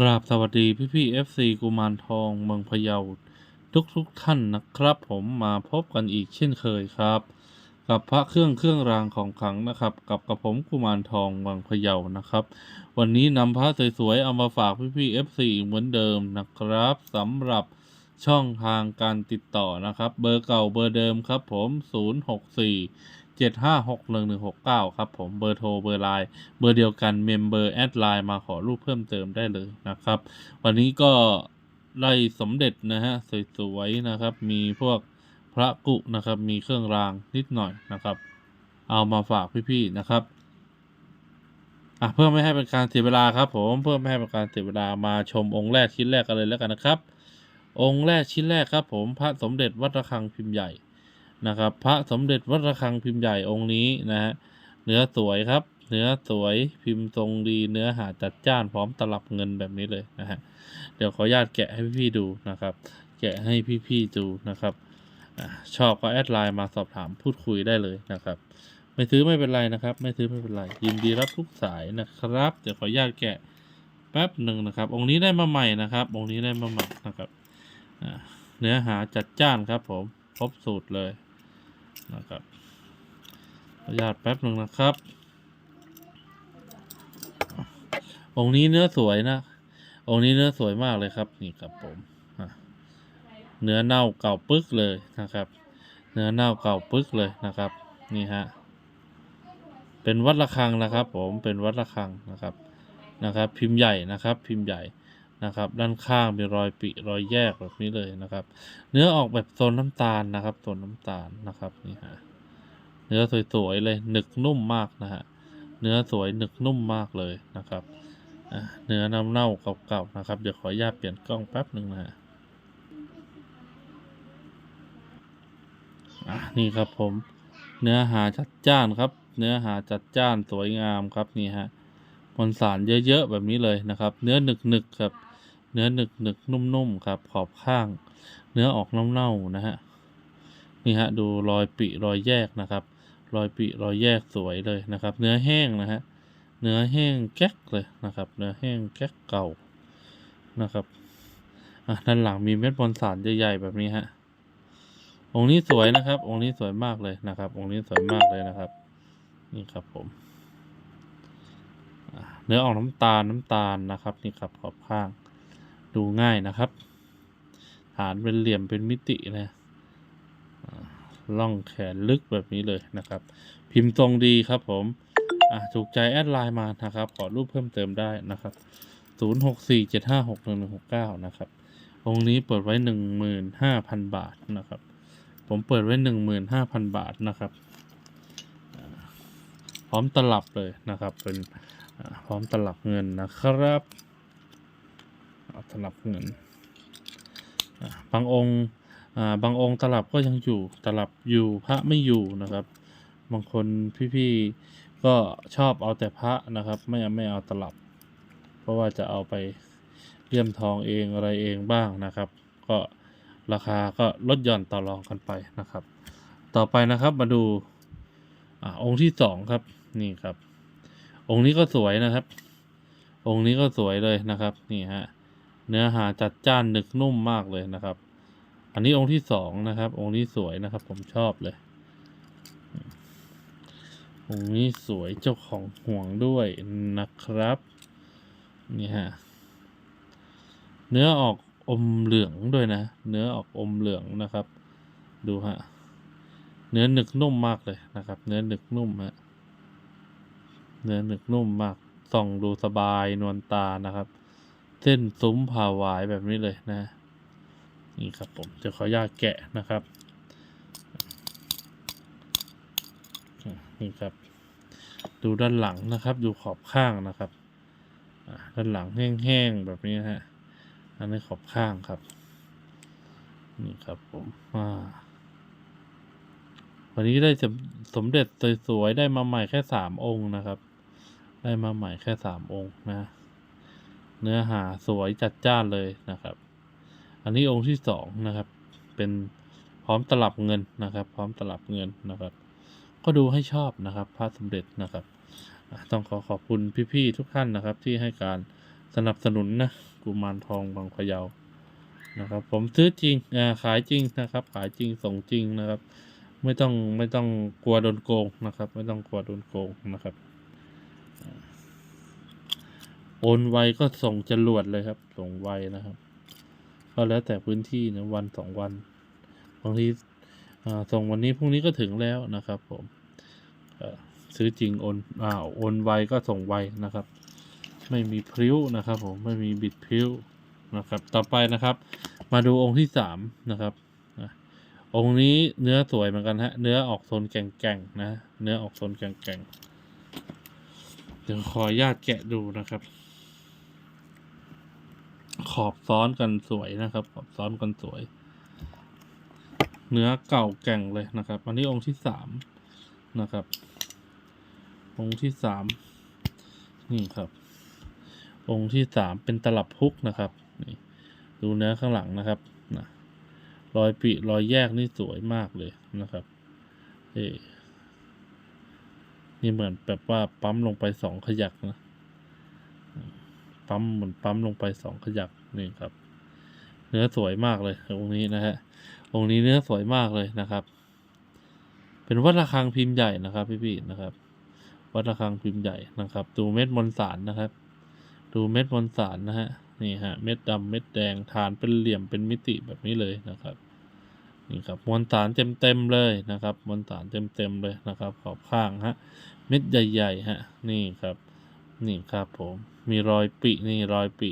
กราบสวัสดีพี่พี่เอฟซีกุมารทองเมืองพะเยาทุกทุกท่านนะครับผมมาพบกันอีกเช่นเคยครับ กับพระเครื่องเครื่องรางของขลังนะครับ กับกระผมกุมารทองเมืองพะเยานะครับ วันนี้นำพระสวยๆเอามาฝากพี่พี่เอฟซีเหมือนเดิมนะครับสำหรับช่องทางการติดต่อนะครับ เบอร์เก่าเบอร์เดิมครับผม 064 7561169 ครับผมเบอร์โทรเบอร์ไลน์เบอร์เดียวกันเมมเบอร์แอดไลน์มาขอรูปเพิ่มเติมได้เลยนะครับ วันนี้ก็ไล่สมเด็จนะฮะสวยๆนะครับ มีพวกพระกุนะครับ มีเครื่องรางนิดหน่อยนะครับ เอามาฝากพี่ๆนะครับอะเพื่อไม่ให้เป็นการเสียเวลาครับ ผมเพื่อไม่ให้เป็นการเสียเวลามาชมองค์แรกชิ้นแรกกันเลยแล้วกันนะครับ องค์แรกชิ้นแรกครับ ผมพระสมเด็จวัดระฆังพิมพ์ใหญ่ นะครับ พระสมเด็จวัดระฆังพิมพ์ใหญ่องค์นี้นะฮะเนื้อสวยครับ เนื้อสวยพิมพ์ทรงดีเนื้อหาจัดจ้านพร้อมตลับเงินแบบนี้เลยนะฮะเดี๋ยวขออนุญาตแกะให้พี่ๆดูนะครับ แกะให้พี่ๆดูนะครับอชอบก็แอดไลน์มาสอบถามพูดคุยได้เลยนะครับ ไม่ซื้อไม่เป็นไรนะครับ ไม่ซื้อไม่เป็นไรยินดีรับทุกสายนะครับ เดี๋ยวขออนุญาตแกะแป๊บหนึ่งนะครับ องค์นี้ได้มาใหม่นะครับ องค์นี้ได้มาใหม่นะครับเนื้อหาจัดจ้านครับผมครบสูตรเลย นะครับขออนุญาตแป๊บหนึ่งนะครับ องค์นี้เนื้อสวยนะ องค์นี้เนื้อสวยมากเลยครับนี่ครับผมเนื้อเน่าเก่าปึ๊กเลยนะครับ เนื้อเน่าเก่าปึ๊กเลยนะครับ นี่ฮะเป็นวัดระฆังนะครับ ผมเป็นวัดระฆังนะครับนะครับ พิมพ์ใหญ่นะครับ พิมพ์ใหญ่ นะครับ ด้านข้างมีรอยปิรอยแยกแบบนี้เลยนะครับ เนื้อออกแบบโซนน้ำตาลนะครับโซนน้ำตาลนะครับนี่ฮะเนื้อสวยๆเลยหนึกนุ่มมากนะฮะเนื้อสวยหนึกนุ่มมากเลยนะครับเนื้อน้ำเน่าเก่าๆนะครับ เดี๋ยวขออนุญาตเปลี่ยนกล้องแป๊บหนึ่งนะฮะอะนี่ครับผมเนื้อหาจัดจ้านครับ เนื้อหาจัดจ้านสวยงามครับนี่ฮะมวลสารเยอะๆแบบนี้เลยนะครับ เนื้อหนึกๆครับ เนื้อหนึกๆนุ่มๆครับขอบข้าง เนื้อออกเน่าๆนะฮะนี่ฮะดูรอยปิรอยแยกนะครับ รอยปิรอยแยกสวยเลยนะครับ เนื้อแห้งนะฮะเนื้อแห้งแก๊กเลยนะครับ เนื้อแห้งแก๊กเก่านะครับอะด้านหลังมีเม็ดบอลสารใหญ่ๆแบบนี้ฮะองค์นี้สวยนะครับ องค์นี้สวยมากเลยนะครับ องค์นี้สวยมากเลยนะครับ นี่ครับผมเนื้อออกน้ำตาลน้ำตาลนะครับ นี่ครับขอบข้าง ดูง่ายนะครับ ฐานเป็นเหลี่ยมเป็นมิตินะล่องแขนลึกแบบนี้เลยนะครับ พิมพ์ทรงดีครับผมถูกใจแอดไลน์มานะครับ ขอรูปเพิ่มเติมได้นะครับ 0 6 4 7 5 6 1 1 6 9 นะครับ องค์นี้เปิดไว้ 15,000 บาทนะครับ ผมเปิดไว้ 15,000 บาทนะครับ พร้อมตลับเลยนะครับ เป็นพร้อมตลับเงินนะครับ ตลับเงินอ่าบางองค์บางองค์ตลับก็ยังอยู่ตลับอยู่พระไม่อยู่นะครับ บางคนพี่ๆก็ชอบเอาแต่พระนะครับ ไม่ไม่เอาตลับ เพราะว่าจะเอาไปเลี่ยมทองเองอะไรเองบ้างนะครับ ก็ราคาก็ลดหย่อนต่อรองกันไปนะครับ ต่อไปนะครับมาดูอองค์ที่สองครับนี่ครับ องค์นี้ก็สวยนะครับ องค์นี้ก็สวยเลยนะครับนี่ฮะ เนื้อหาจัดจ้านหนึกนุ่มมากเลยนะครับ อันนี้องค์ที่สองนะครับ องค์นี้สวยนะครับ ผมชอบเลย องค์นี้สวยเจ้าของห่วงด้วยนะครับ นี่ฮะ เนื้อออกอมเหลืองด้วยนะ เนื้อออกอมเหลืองนะครับ ดูฮะ เนื้อหนึกนุ่มมากเลยนะครับ เนื้อหนึกนุ่มฮะ เนื้อหนึกนุ่มมาก ส่องดูสบายนวลตานะครับ ส้นซุ้มผ่าวายแบบนี้เลยนะ นี่ครับผมจะขออนุญาตแกะนะครับ นี่ครับ ดูด้านหลังนะครับ ดูขอบข้างนะครับ ด้านหลังแห้งๆแบบนี้ฮะ อันนี้ขอบข้างครับ นี่ครับผมอ่าวันนี้ได้สมเด็จสวยๆได้มาใหม่แค่สามองค์นะครับ ได้มาใหม่แค่สามองค์นะ เนื้อหาสวยจัดจ้านเลยนะครับ อันนี้องค์ที่สองนะครับ เป็นพร้อมตลับเงินนะครับ พร้อมตลับเงินนะครับ ก็ดูให้ชอบนะครับพระสมเด็จนะครับ ต้องขอขอบคุณพี่ๆทุกท่านนะครับ ที่ให้การสนับสนุนนะกุมารทองบางพะเยานะครับ ผมซื้อจริงขายจริงนะครับ ขายจริงส่งจริงนะครับ ไม่ต้องไม่ต้องกลัวโดนโกงนะครับ ไม่ต้องกลัวโดนโกงนะครับ โอนไวก็ส่งจรวดเลยครับ ส่งไวนะครับ ก็แล้วแต่พื้นที่นะวันสองวันบางทีส่งวันนี้พรุ่งนี้ก็ถึงแล้วนะครับ ผมซื้อจริงโอนอ่าโอนไวก็ส่งไวนะครับ ไม่มีพริ้วนะครับ ผมไม่มีบิดพริ้วนะครับ ต่อไปนะครับ มาดูองค์ที่สามนะครับองค์นี้เนื้อสวยเหมือนกันฮะ เนื้อออกโทนแก่งๆนะ เนื้อออกโทนแก่งๆเดี๋ยวขออนุญาตแกะดูนะครับ ขอบซ้อนกันสวยนะครับ ขอบซ้อนกันสวย เนื้อเก่าแก่งเลยนะครับ อันนี้องค์ที่สามนะครับ องค์ที่สามนี่ครับ องค์ที่สามเป็นตลับฮุกนะครับนี่ดูเนื้อข้างหลังนะครับนะรอยปีรอยแยกนี่สวยมากเลยนะครับเอนี่เหมือนแบบว่าปั๊มลงไปสองขยักนะ ปั๊มเหมือนปั๊มลงไปสองขยักนี่ครับ เนื้อสวยมากเลยองค์นี้นะฮะองค์นี้เนื้อสวยมากเลยนะครับ เป็นวัดระฆังพิมพ์ใหญ่นะครับพี่ๆนะครับ วัดระฆังพิมพ์ใหญ่นะครับ ดูเม็ดมวลสารนะครับ ดูเม็ดมวลสารนะฮะนี่ฮะเม็ดดำเม็ดแดงฐานเป็นเหลี่ยมเป็นมิติแบบนี้เลยนะครับนี่ครับมวลสารเต็มเต็มๆเลยนะครับมวลสารเต็มเต็มๆเลยนะครับ ขอบข้างฮะเม็ดใหญ่ๆฮะนี่ครับ นี่ครับผม มีรอยปินี่รอยปิ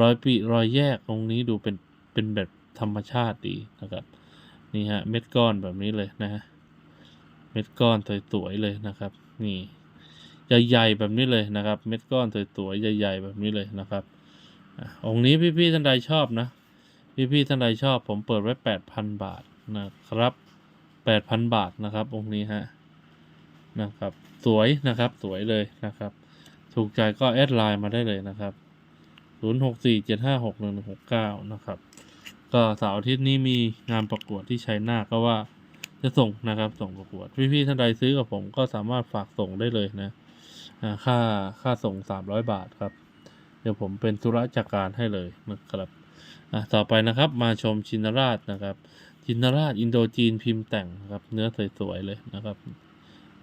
รอยปิรอยแยกตรงนี้ดูเป็นเป็นแบบธรรมชาติดีนะครับ นี่ฮะเม็ดก้อนแบบนี้เลยนะฮะเม็ดก้อนสวยๆเลยนะครับ นี่ใหญ่ๆแบบนี้เลยนะครับ เม็ดก้อนสวยๆใหญ่ ๆ แบบนี้เลยนะครับองค์นี้พี่ๆท่านใดชอบนะ พี่ๆท่านใดชอบ ผมเปิดไว้แปดพันบาทนะครับแปดพันบาทนะครับองค์นี้ฮะนะครับ สวยนะครับสวยเลยนะครับ ถูกใจก็แอดไลน์มาได้เลยนะครับศูนย์หกสี่เจ็ดห้าหกหนึ่งหกเก้านะครับ ก็เสาร์อาทิตย์นี้มีงานประกวดที่ชัยนาทก็ว่าจะส่งนะครับ ส่งประกวด พี่ๆท่านใดซื้อกับผมก็สามารถฝากส่งได้เลยนะค่าค่าส่งสามร้อยบาทครับ เดี๋ยวผมเป็นธุระจักการให้เลยนะครับอะต่อไปนะครับมาชมชินราชนะครับ ชินราชอินโดจีนพิมพ์แต่งนะครับ เนื้อสวยๆเลยนะครับ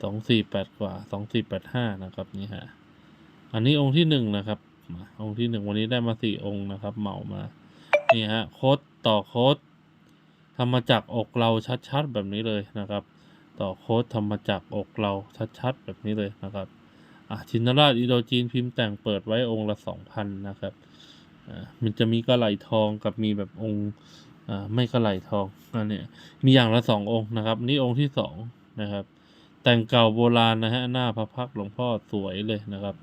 สองสี่แปดกว่าสองสี่แปดห้านะครับนี่ฮะ อันนี้องค์ที่หนึ่งนะครับองค์ที่หนึ่งวันนี้ได้มาสี่องค์นะครับ เหมามานี่ฮะโคดต่อโคดทำมาจากอกเราชัดๆแบบนี้เลยนะครับ ต่อโคดทำมาจากอกเราชัดๆแบบนี้เลยนะครับอะชินราชอิโดจีนพิมพ์แต่งเปิดไว้องค์ละสองพันนะครับอ่ามันจะมีกระไหลทองกับมีแบบองค์อ่าไม่กระไหลทองอันเนี้ยมีอย่างละสององค์นะครับ นี่องค์ที่สองนะครับ แต่งเก่าโบราณนะฮะหน้าพระพักหลวงพ่อสวยเลยนะครับ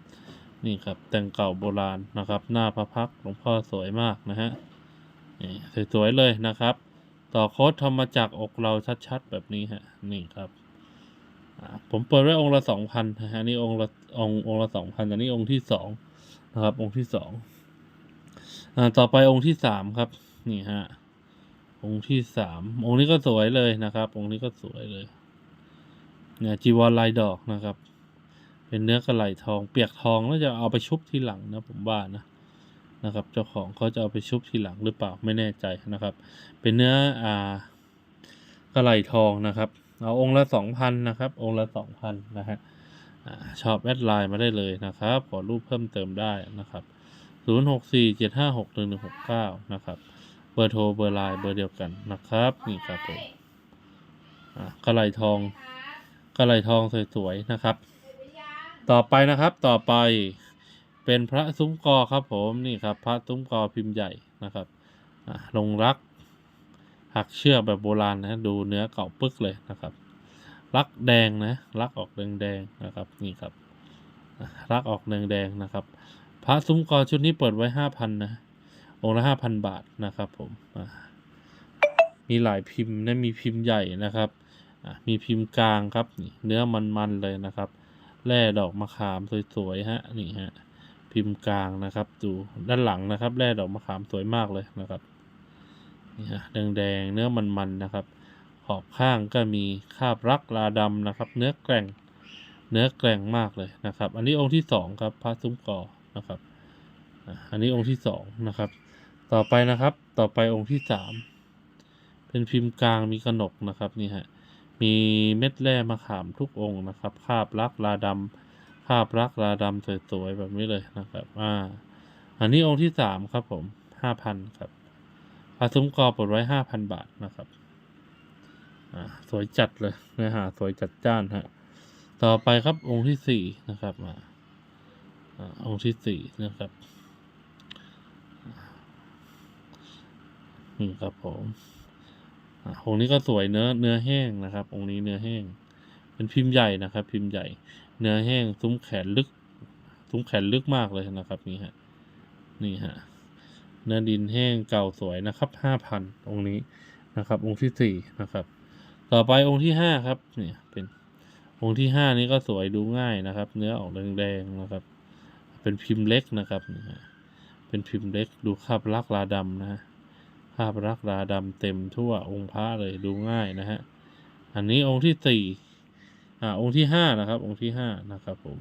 นี่ครับแต่งเก่าโบราณนะครับ หน้าพระพักหลวงพ่อสวยมากนะฮะนี่สวยๆเลยนะครับ ต่อโค้ดทำมาจากอกเราชัดๆ แบบนี้ฮะนี่ครับผมเปิดไว้องค์ละสองพันนะฮะนี่องค์ละองค์องค์ละสองพันอันนี้องค์ที่สองนะครับ องค์ที่สองต่อไปองค์ที่สามครับ นี่ฮะองค์ที่สามองค์นี้ก็สวยเลยนะครับ องค์นี้ก็สวยเลยเนี่ยจีวรลายดอกนะครับ เป็นเนื้อกระไหลทอง เปียกทองแล้วจะเอาไปชุบทีหลังนะผมว่านะนะครับ เจ้าของเขาจะเอาไปชุบทีหลังหรือเปล่าไม่แน่ใจนะครับ เป็นเนื้ออ่ากระไหลทองนะครับ เอาองค์ละสองพันนะครับ องค์ละสองพันนะฮะชอบแอดไลน์มาได้เลยนะครับ ขอรูปเพิ่มเติมได้นะครับศูนย์หกสี่เจ็ดห้าหกหนึ่งหนึ่งหกเก้านะครับ เบอร์โทรเบอร์ไลน์เบอร์เดียวกันนะครับ นี่ครับผมกระไหลทองกระไหลทองสวยๆนะครับ ต่อไปนะครับต่อไปเป็นพระซุ้มกอครับผมนี่ครับ พระซุ้มกอพิมพ์ใหญ่นะครับลงรักหักเชือกแบบโบราณนะดูเนื้อเก่าปึ๊กเลยนะครับ รักแดงนะรักออกแดงแดงๆนะครับนี่ครับ รักออกแดงแดงๆนะครับ พระซุ้มกอชุดนี้เปิดไว้ห้าพันนะองค์ละห้าพันบาทนะครับผมมีหลายพิมพ์นะมีพิมพ์ใหญ่นะครับมีพิมพ์กลางครับเนื้อมันๆเลยนะครับ แร่ดอกมะขามสวยๆฮะนี่ฮะพิมพ์กลางนะครับดูด้านหลังนะครับแร่ดอกมะขามสวยมากเลยนะครับนี่ฮะแดงๆเนื้อมันๆนะครับ ขอบข้างก็มีคาบรักลาดำนะครับ เนื้อแกร่งเนื้อแกร่งมากเลยนะครับ อันนี้องค์ที่สองครับพระซุ้มกอนะครับอันนี้องค์ที่สองนะครับ ต่อไปนะครับ ต่อไปองค์ที่สามเป็นพิมพ์กลางมีกระหนกนะครับนี่ฮะ มีเม็ดแร่มะขามทุกองค์นะครับ คาบลักลาดำคาบลักลาดำสวยๆแบบนี้เลยนะครับอ่าอันนี้องค์ที่สามครับผมห้าพันครับพาซุ้มกอปิดไว้ห้าพันบาทนะครับอ่าสวยจัดเลยเนื้อหาสวยจัดจ้านฮะต่อไปครับองค์ที่สี่นะครับอ่าอ่าองค์ที่สี่นะครับนี่ครับผม องค์นี้ก็สวยเนื้อเนื้อแห้งนะครับ องค์นี้เนื้อแห้ง เป็นพิมพ์ใหญ่นะครับ พิมพ์ใหญ่ เนื้อแห้งซุ้มแขนลึก ซุ้มแขนลึกมากเลยนะครับ นี่ฮะ นี่ฮะ เนื้อดินแห้งเก่าสวยนะครับห้าพันองค์นี้นะครับ องค์ที่สี่นะครับ ต่อไปองค์ที่ห้าครับ เนี่ย เป็นองค์ที่ห้านี้ก็สวยดูง่ายนะครับ เนื้อออกแดงๆนะครับ เป็นพิมพ์เล็กนะครับนี่ฮะเป็นพิมพ์เล็กดูคราบลักลาดำนะฮะ ภาพรักราดำเต็มทั่วองค์พระเลยดูง่ายนะฮะ อันนี้องค์ที่สี่อ่าองค์ที่ห้านะครับ องค์ที่ห้านะครับผม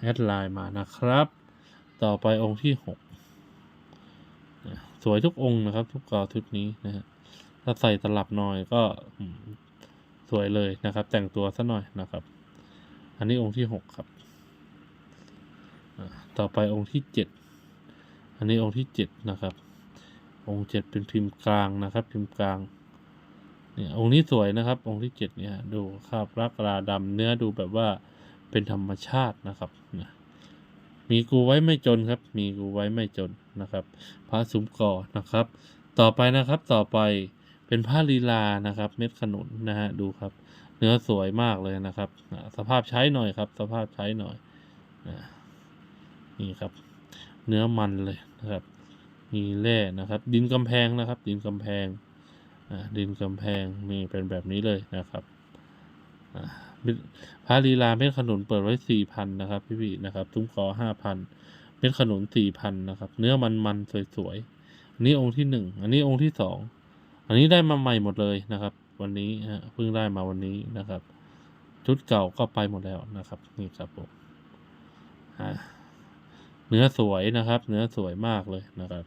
แอดไลน์มานะครับ ต่อไปองค์ที่หกสวยทุกองค์นะครับ ทุกกอทุกนี้นะฮะถ้าใส่ตลับหน่อยก็สวยเลยนะครับ แต่งตัวซะหน่อยนะครับ อันนี้องค์ที่หกครับต่อไปองค์ที่เจ็ดอันนี้องค์ที่เจ็ดนะครับ องค์เจ็ดเป็นพิมพ์กลางนะครับ พิมพ์กลางเนี่ยองค์นี้สวยนะครับ องค์ที่เจ็ดเนี่ยดูคราบรักราดำเนื้อดูแบบว่าเป็นธรรมชาตินะครับนะมีกูไว้ไม่จนครับ มีกูไว้ไม่จนนะครับ พระสุมก่อนะครับ ต่อไปนะครับต่อไปเป็นผ้าลีลานะครับ เม็ดขนุนนะฮะดูครับ เนื้อสวยมากเลยนะครับ สภาพใช้หน่อยครับ สภาพใช้หน่อยนี่ครับ เนื้อมันเลยนะครับ มีแร่นะครับ ดินกำแพงนะครับ ดินกำแพงดินกำแพงนี่เป็นแบบนี้เลยนะครับพระลีลาเม็ดขนุนเปิดไว้สี่พันนะครับ พี่ๆนะครับ ตุ้มกอห้าพันเม็ดขนุนสี่พันนะครับ เนื้อมันมันๆสวยๆอันนี้องค์ที่หนึ่งอันนี้องค์ที่สองอันนี้ได้มาใหม่หมดเลยนะครับ วันนี้ฮะเพิ่งได้มาวันนี้นะครับ ชุดเก่าก็ไปหมดแล้วนะครับนี่ครับผมเนื้อสวยนะครับ เนื้อสวยมากเลยนะครับ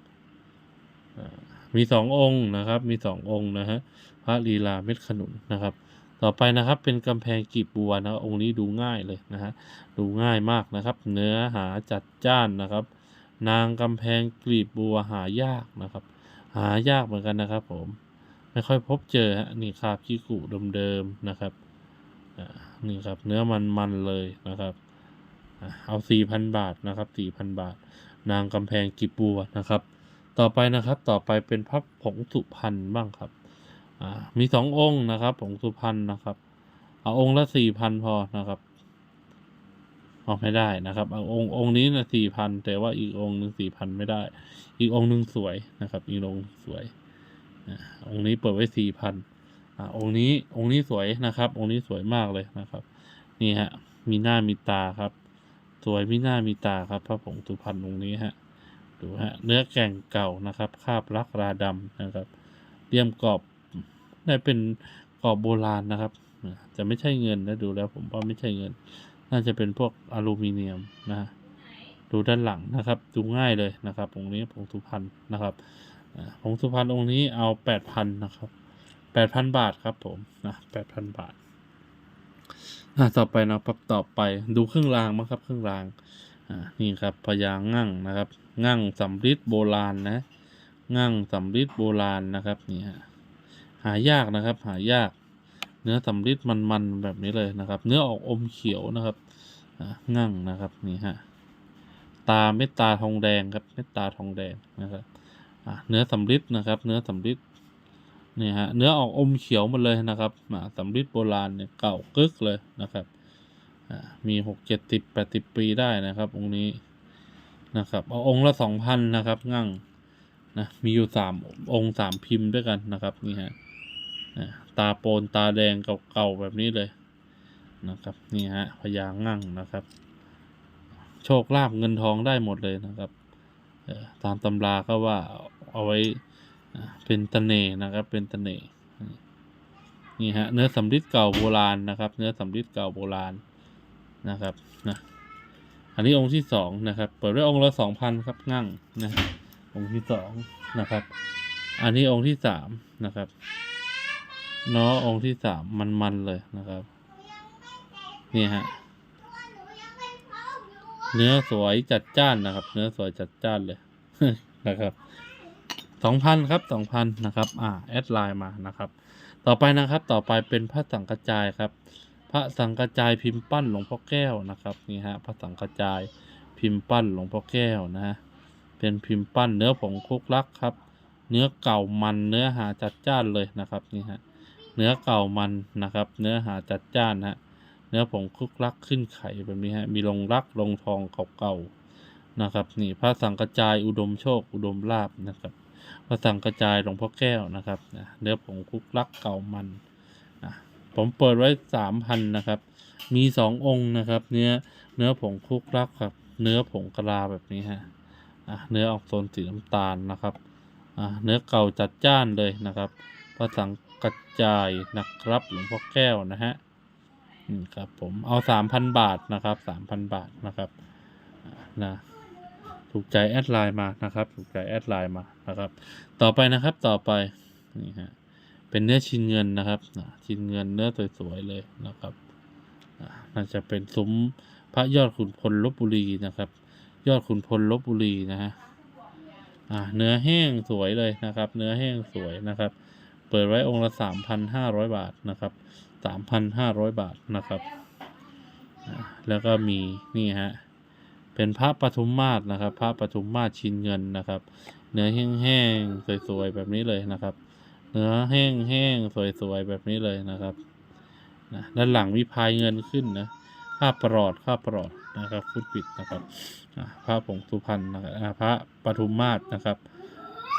มีสององค์นะครับ มีสององค์นะฮะพระลีลาเม็ดขนุนนะครับ ต่อไปนะครับเป็นกำแพงกีบบัวนะองค์นี้ดูง่ายเลยนะฮะดูง่ายมากนะครับ เนื้อหาจัดจ้านนะครับ นางกำแพงกลีบบัวหายากนะครับ หายากเหมือนกันนะครับผมไม่ค่อยพบเจอฮะนี่คราบขี้กุเดิมๆนะครับนี่ครับเนื้อมันๆเลยนะครับเอาสี่พันบาทนะครับสี่พันบาท นางกำแพงกิบบัวนะครับ ต่อไปนะครับต่อไปเป็นพระผงสุพรรณบ้างครับอ่ามีสององค์นะครับ ผงสุพรรณนะครับ เอาองค์ละสี่พันพอนะครับเอาไม่ได้นะครับเอาองค์องค์นี้นะสี่พันแต่ว่าอีกองค์หนึ่งสี่พันไม่ได้ อีกองค์หนึ่งสวยนะครับ อีกองค์สวยอ่าองค์นี้เปิดไว้สี่พันอ่าองค์นี้องค์นี้สวยนะครับ องค์นี้สวยมากเลยนะครับ นี่ฮะมีหน้ามีตาครับ สวยมีหน้ามีตาครับพระผงสุพรรณองค์นี้ฮะ ดูฮะเนื้อแก่งเก่านะครับคาบลักราดำนะครับเลี่ยมกรอบได้เป็นกรอบโบราณนะครับ จะไม่ใช่เงินนะดูแล้วผมว่าไม่ใช่เงิน น่าจะเป็นพวกอลูมิเนียมนะดูด้านหลังนะครับ ดูง่ายเลยนะครับองค์นี้ผงสุพรรณนะครับผงสุพรรณองค์นี้เอาแปดพันนะครับแปดพันบาทครับผมนะแปดพันบาทต่อไปนะครับต่อไปดูเครื่องรางมั้งครับเครื่องราง นี่ครับพญางั่งนะครับ งั่งสำริดโบราณนะ งั่งสำริดโบราณนะครับนี่ฮะหายากนะครับ หายาก เนื้อสำริดมันๆแบบนี้เลยนะครับ เนื้อออกอมเขียวนะครับอ่างั่งนะครับนี่ฮะตาเม็ดตาทองแดงครับเม็ดตาทองแดงนะครับเนื้อสำริดนะครับ เนื้อสำริดนี่ฮะเนื้อออกอมเขียวหมดเลยนะครับอ่าสำริดโบราณเนี่ยเก่ากึกเลยนะครับ มีหกเจ็ดสิบแปดสิบปีได้นะครับ องค์นี้นะครับเอาองค์ละสองพันนะครับงั่งนะมีอยู่สามองค์สามพิมพ์ด้วยกันนะครับนี่ฮะตาโปนตาแดงเก่าๆแบบนี้เลยนะครับนี่ฮะพญางั่งนะครับ โชคลาภเงินทองได้หมดเลยนะครับตามตำราก็ว่าเอาไว้เป็นตะเนนะครับ เป็นตะเนนี่ฮะเนื้อสำริดเก่าโบราณนะครับ เนื้อสำริดเก่าโบราณ นะครับนะอันนี้องค์ที่สองนะครับ เปิดด้วยองค์ละสองพันครับงั่งนะองค์ที่สองนะครับ อันนี้องค์ที่สามนะครับเนาะองค์ที่สามมันๆเลยนะครับ นี่ฮะเนื้อสวยจัดจ้านนะครับ เนื้อสวยจัดจ้านเลยนะครับสองพันครับสองพันนะครับ อ่า แอดไลน์มานะครับ ต่อไปนะครับ ต่อไปเป็นพระสังกระจายครับ พระสังกระจายพิมพ์ปั้นหลวงพ่อแก้วนะครับนี่ฮะพระสังกระจายพิมพ์ปั้นหลวงพ่อแก้วนะฮะเป็นพิมพ์ปั้นเนื้อผงคุกลักครับ เนื้อเก่ามันเนื้อหาจัดจ้านเลยนะครับนี่ฮะเนื้อเก่ามันนะครับ เนื้อหาจัดจ้านฮะเนื้อผงคุกลักขึ้นไข่แบบนี้ฮะมีลงรักลงทองเก่าๆนะครับ นี่พระสังกระจายอุดมโชค อุดมลาบนะครับพระสังกระจายหลวงพ่อแก้วนะครับเนื้อผงคุกลักเก่ามันน ผมเปิดไว้สามพันนะครับ มีสององค์นะครับ เนื้อเนื้อผงคุกลักครับ เนื้อผงกะลาแบบนี้ฮะอะเนื้อออกโซนสีน้ำตาลนะครับอะเนื้อเก่าจัดจ้านเลยนะครับพระสังกระจายนะครับหลวงพ่อแก้วนะฮะอืมครับผมเอาสามพันบาทนะครับสามพันบาทนะครับนะถูกใจแอดไลน์มานะครับ ถูกใจแอดไลน์มานะครับ ต่อไปนะครับต่อไปนี่ฮะ เป็นเนื้อชิ้นเงินนะครับชิ้นเงินเนื้อสวยๆเลยนะครับน่าจะเป็นซุ้มพระยอดขุนพลลบบุรีนะครับ ยอดขุนพลลบบุรีนะฮะเนื้อแห้งสวยเลยนะครับ เนื้อแห้งสวยนะครับ เปิดไว้องค์ละสามพันห้าร้อยบาทนะครับสามพันห้าร้อยบาทนะครับแล้วก็มีนี่ฮะเป็นพระปทุมมาศนะครับ พระปทุมมาศชิ้นเงินนะครับ เนื้อแห้งๆสวยๆแบบนี้เลยนะครับ เนื้อแห้งๆสวยๆ แบบนี้เลยนะครับนะด้านหลังมีพายเงินขึ้นนะค่าปลอดค่าปลอดนะครับฟุตปิดนะครับพระผงสุพรรณนะครับพระปทุมมาศนะครับ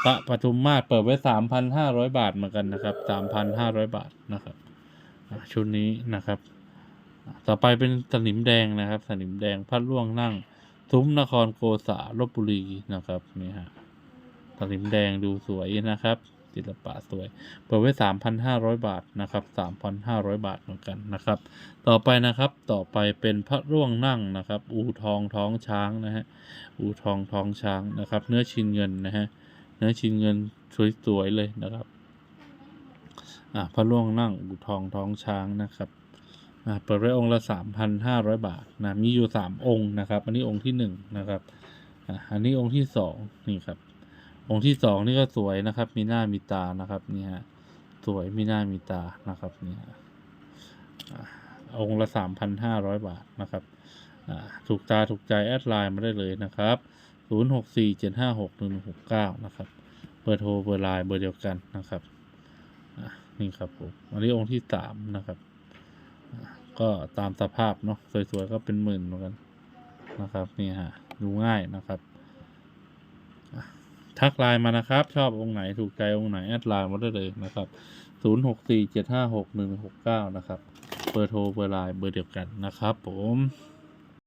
พระปทุมมาศเปิดไว้สามพันห้าร้อยบาทเหมือนกันนะครับสามพันห้าร้อยบาทนะครับชุดนี้นะครับ ต่อไปเป็นสนิมแดงนะครับ สนิมแดงพระล่วงนั่งซุ้มนครโกษาลบบุรีนะครับนี่ฮะสลิมแดงดูสวยนะครับ ศิลปะสวย เปิดไว้สามพันห้าร้อยบาทนะครับสามพันห้าร้อยบาทเหมือนกันนะครับ ต่อไปนะครับต่อไปเป็นพระร่วงนั่งนะครับ อูทองท้องช้างนะฮะอูทองท้องช้างนะครับ เนื้อชิ้นเงินนะฮะเนื้อชิ้นเงินสวยๆเลยนะครับอ่าพระร่วงนั่งอูทองท้องช้างนะครับอ่าเปิดไว้องค์ละสามพันห้าร้อยบาทนะ มีอยู่สามองค์นะครับ อันนี้องค์ที่หนึ่งนะครับอ่าอันนี้องค์ที่สองนี่ครับ องค์ที่สองนี่ก็สวยนะครับ มีหน้ามีตานะครับนี่ฮะสวยมีหน้ามีตานะครับนี่ฮะองค์ละสามพันห้าร้อยบาทนะครับถูกตาถูกใจแอดไลน์มาได้เลยนะครับศูนย์หกสี่เจ็ดห้าหกหนึ่งหกเก้านะครับเบอร์โทรเบอร์ไลน์เบอร์เดียวกันนะครับนี่ครับผมอันนี้องค์ที่สามนะครับก็ตามสภาพเนาะสวยๆก็เป็นหมื่นเหมือนกันนะครับนี่ฮะดูง่ายนะครับ ทักไลน์มานะครับ ชอบองค์ไหนถูกใจองค์ไหนแอดไลน์มาได้เลยนะครับศูนย์หกสี่เจ็ดห้าหกหนึ่งหกเก้านะครับ เบอร์โทรเบอร์ไลน์เบอร์เดียวกันนะครับผม